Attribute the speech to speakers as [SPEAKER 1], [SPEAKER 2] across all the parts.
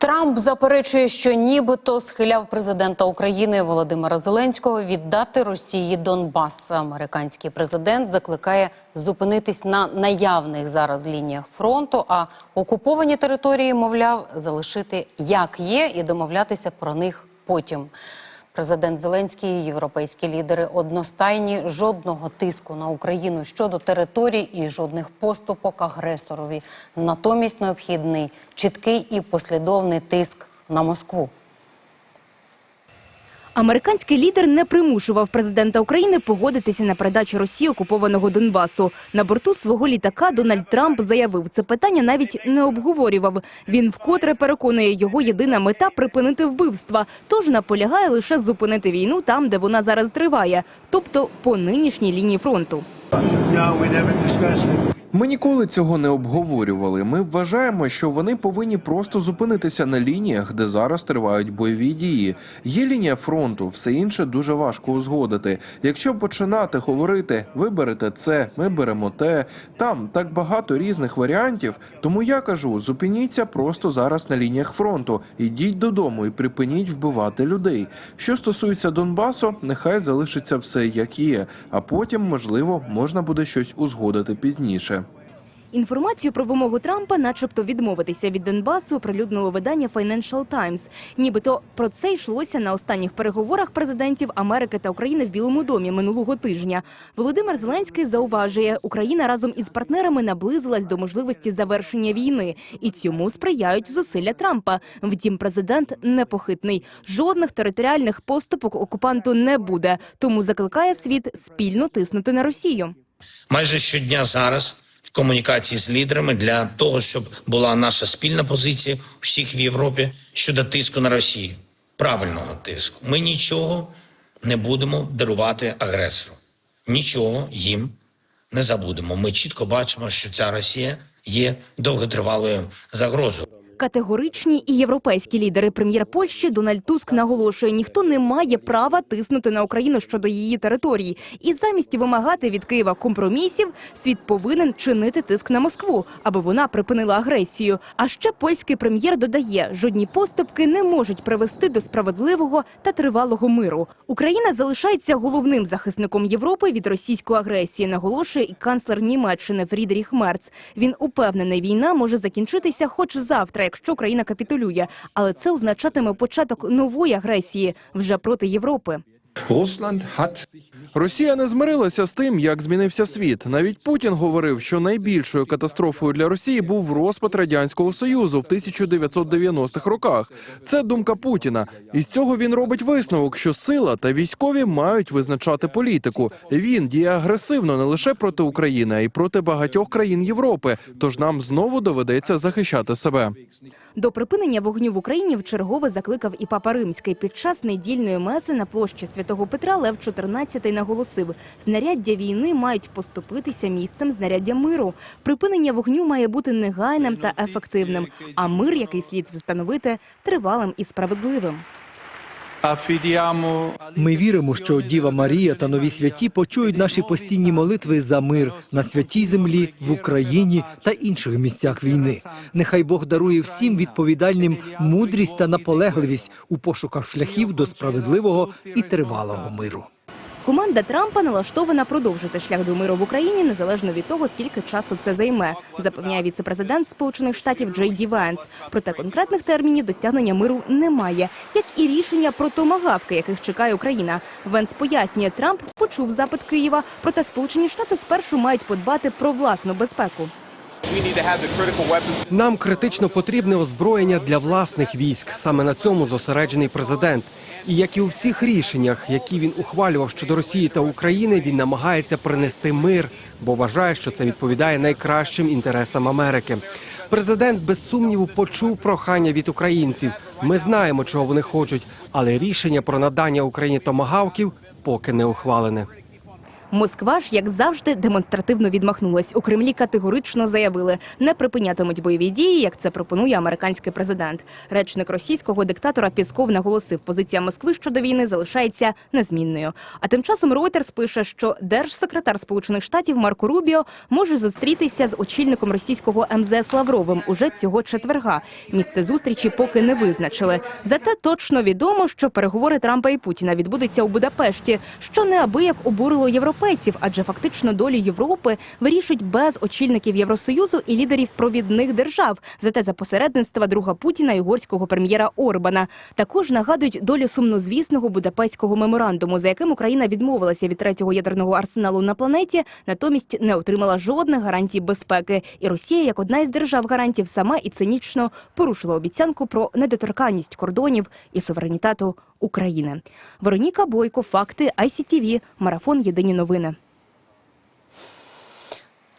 [SPEAKER 1] Трамп заперечує, що нібито схиляв президента України Володимира Зеленського віддати Росії Донбас. Американський президент закликає зупинитись на наявних зараз лініях фронту, а окуповані території, мовляв, залишити як є і домовлятися про них потім. Президент Зеленський європейські лідери одностайні жодного тиску на Україну щодо територій і жодних поступок агресорові. Натомість необхідний чіткий і послідовний тиск на Москву.
[SPEAKER 2] Американський лідер не примушував президента України погодитися на передачу Росії окупованого Донбасу. На борту свого літака Дональд Трамп заявив, це питання навіть не обговорював. Він вкотре переконує, його єдина мета припинити вбивства. Тож наполягає лише зупинити війну там, де вона зараз триває, тобто по нинішній лінії фронту.
[SPEAKER 3] Ми ніколи цього не обговорювали. Ми вважаємо, що вони повинні просто зупинитися на лініях, де зараз тривають бойові дії. Є лінія фронту, все інше дуже важко узгодити. Якщо починати говорити, ви берете це, ми беремо те. Там так багато різних варіантів. Тому я кажу: зупиніться просто зараз на лініях фронту. Ідіть додому і припиніть вбивати людей. Що стосується Донбасу, нехай залишиться все як є, а потім, можливо, можна буде щось узгодити пізніше.
[SPEAKER 2] Інформацію про вимогу Трампа, начебто відмовитися від Донбасу, оприлюднило видання Financial Times. Нібито про це йшлося на останніх переговорах президентів Америки та України в Білому домі минулого тижня. Володимир Зеленський зауважує, Україна разом із партнерами наблизилась до можливості завершення війни, і цьому сприяють зусилля Трампа. Втім, президент непохитний. Жодних територіальних поступок окупанту не буде, тому закликає світ спільно тиснути на Росію.
[SPEAKER 4] майже щодня зараз комунікації з лідерами для того, щоб була наша спільна позиція всіх в Європі щодо тиску на Росію, правильного тиску. Ми нічого не будемо дарувати агресору, нічого їм не забудемо. Ми чітко бачимо, що ця Росія є довготривалою загрозою.
[SPEAKER 2] Категоричні і європейські лідери прем'єр Польщі Дональд Туск наголошує, ніхто не має права тиснути на Україну щодо її території. І замість вимагати від Києва компромісів, світ повинен чинити тиск на Москву, аби вона припинила агресію. А ще польський прем'єр додає, жодні поступки не можуть привести до справедливого та тривалого миру. Україна залишається головним захисником Європи від російської агресії, наголошує і канцлер Німеччини Фрідріх Мерц. Він упевнений, війна може закінчитися хоч завтра, якщо країна капітулює, але це означатиме початок нової агресії вже проти Європи.
[SPEAKER 3] Росія не змирилася з тим, як змінився світ. Навіть Путін говорив, що найбільшою катастрофою для Росії був розпад радянського союзу в 1990-х роках. Це думка Путіна. І з цього він робить висновок, що сила та військові мають визначати політику. Він діє агресивно не лише проти України, а й проти багатьох країн Європи. Тож нам знову доведеться захищати себе.
[SPEAKER 2] До припинення вогню в Україні вчергове закликав і Папа Римський. Під час недільної меси на площі Святого Петра Лев 14 наголосив, знаряддя війни мають поступитися місцем знаряддя миру. Припинення вогню має бути негайним та ефективним, а мир, який слід встановити, тривалим і справедливим.
[SPEAKER 5] Ми віримо, що Діва Марія та нові святі почують наші постійні молитви за мир на святій землі, в Україні та інших місцях війни. Нехай Бог дарує всім відповідальним мудрість та наполегливість у пошуках шляхів до справедливого і тривалого миру.
[SPEAKER 2] Команда Трампа налаштована продовжити шлях до миру в Україні незалежно від того, скільки часу це займе, запевняє віцепрезидент Сполучених Штатів Джей Ді Венс. Проте конкретних термінів досягнення миру немає, як і рішення про томагавки, яких чекає Україна. Венс пояснює, Трамп почув запит Києва, проте Сполучені Штати спершу мають подбати про власну безпеку.
[SPEAKER 6] Нам критично потрібне озброєння для власних військ. Саме на цьому зосереджений президент. І як і у всіх рішеннях, які він ухвалював щодо Росії та України, він намагається принести мир, бо вважає, що це відповідає найкращим інтересам Америки. Президент без сумніву почув прохання від українців. Ми знаємо, чого вони хочуть, але рішення про надання Україні томагавків поки не ухвалене.
[SPEAKER 2] Москва ж, як завжди, демонстративно відмахнулась. У Кремлі категорично заявили, не припинятимуть бойові дії, як це пропонує американський президент. Речник російського диктатора Пісков наголосив, позиція Москви щодо війни залишається незмінною. А тим часом Reuters пише, що держсекретар Сполучених Штатів Марко Рубіо може зустрітися з очільником російського МЗС Лавровим уже цього четверга. Місце зустрічі поки не визначили. Зате точно відомо, що переговори Трампа і Путіна відбудуться у Будапешті, що неабияк обурило європейців, адже фактично долю Європи вирішують без очільників Євросоюзу і лідерів провідних держав. Зате за посередництва друга Путіна і угорського прем'єра Орбана. Також нагадують долю сумнозвісного будапештського меморандуму, за яким Україна відмовилася від третього ядерного арсеналу на планеті, натомість не отримала жодних гарантій безпеки. І Росія, як одна із держав гарантів, сама і цинічно порушила обіцянку про недоторканність кордонів і суверенітету України. Вероніка Бойко, факти ICTV, марафон Єдині новини.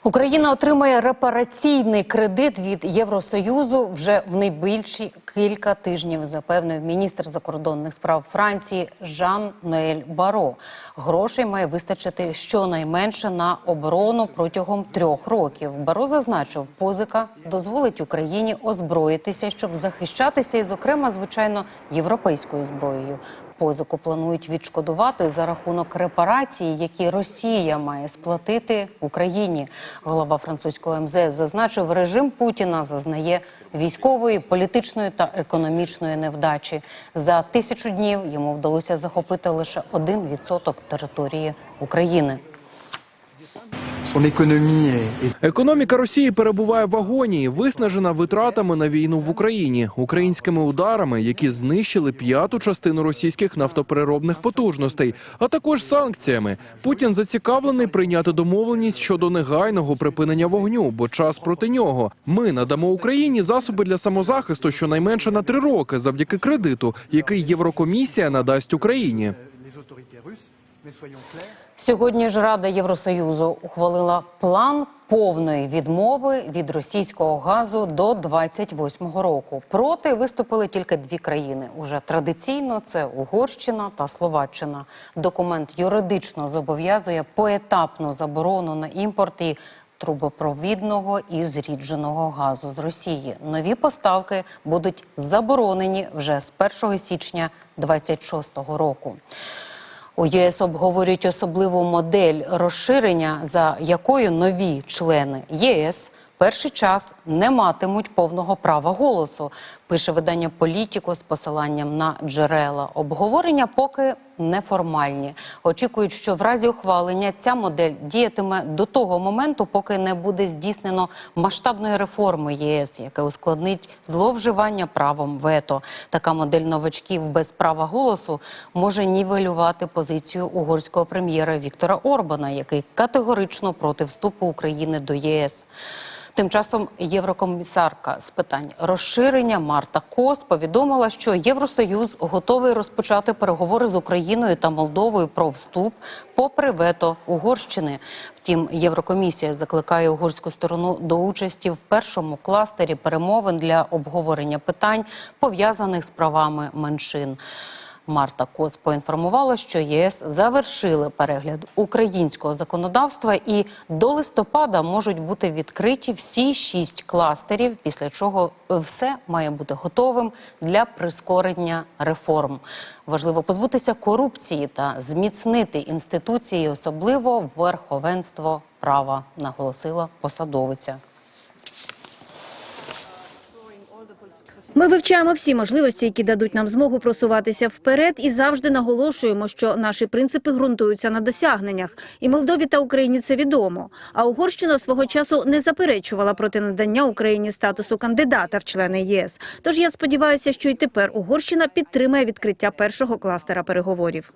[SPEAKER 1] Україна отримає репараційний кредит від Євросоюзу вже в найбільші кілька тижнів, запевнив міністр закордонних справ Франції Жан Ноель Баро. Грошей має вистачити щонайменше на оборону протягом трьох років. Баро зазначив, позика дозволить Україні озброїтися, щоб захищатися, і, зокрема, звичайно, європейською зброєю. Позику планують відшкодувати за рахунок репарацій, які Росія має сплатити Україні. Голова французького МЗС зазначив, режим Путіна зазнає військової, політичної та економічної невдачі. За тисячу днів йому вдалося захопити лише 1% території України.
[SPEAKER 3] Економіка Росії перебуває в агонії, виснажена витратами на війну в Україні, українськими ударами, які знищили п'яту частину російських нафтопереробних потужностей, а також санкціями. Путін зацікавлений прийняти домовленість щодо негайного припинення вогню, бо час проти нього. Ми надамо Україні засоби для самозахисту щонайменше на три роки, завдяки кредиту, який Єврокомісія надасть Україні.
[SPEAKER 1] Сьогодні ж Рада Євросоюзу ухвалила план повної відмови від російського газу до 28-го року. Проти виступили тільки дві країни. Уже традиційно це Угорщина та Словаччина. Документ юридично зобов'язує поетапну заборону на імпорт і трубопровідного і зрідженого газу з Росії. Нові поставки будуть заборонені вже з 1 січня 26-го року. У ЄС обговорюють особливу модель розширення, за якою нові члени ЄС перший час не матимуть повного права голосу. Пише видання Політіко з посиланням на джерела. Обговорення поки неформальні. Очікують, що в разі ухвалення ця модель діятиме до того моменту, поки не буде здійснено масштабної реформи ЄС, яке ускладнить зловживання правом вето. Така модель новачків без права голосу може нівелювати позицію угорського прем'єра Віктора Орбана, який категорично проти вступу України до ЄС. Тим часом єврокомісарка з питань розширення Марта Кос повідомила, що Євросоюз готовий розпочати переговори з Україною та Молдовою про вступ, попри вето Угорщини. Втім, Єврокомісія закликає угорську сторону до участі в першому кластері перемовин для обговорення питань пов'язаних з правами меншин. Марта Кос поінформувала, що ЄС завершили перегляд українського законодавства і до листопада можуть бути відкриті всі шість кластерів, після чого все має бути готовим для прискорення реформ. Важливо позбутися корупції та зміцнити інституції, особливо верховенство права, наголосила посадовиця.
[SPEAKER 7] Ми вивчаємо всі можливості, які дадуть нам змогу просуватися вперед, і завжди наголошуємо, що наші принципи ґрунтуються на досягненнях. І Молдові та Україні це відомо. А Угорщина свого часу не заперечувала проти надання Україні статусу кандидата в члени ЄС. Тож я сподіваюся, що і тепер Угорщина підтримає відкриття першого кластера переговорів.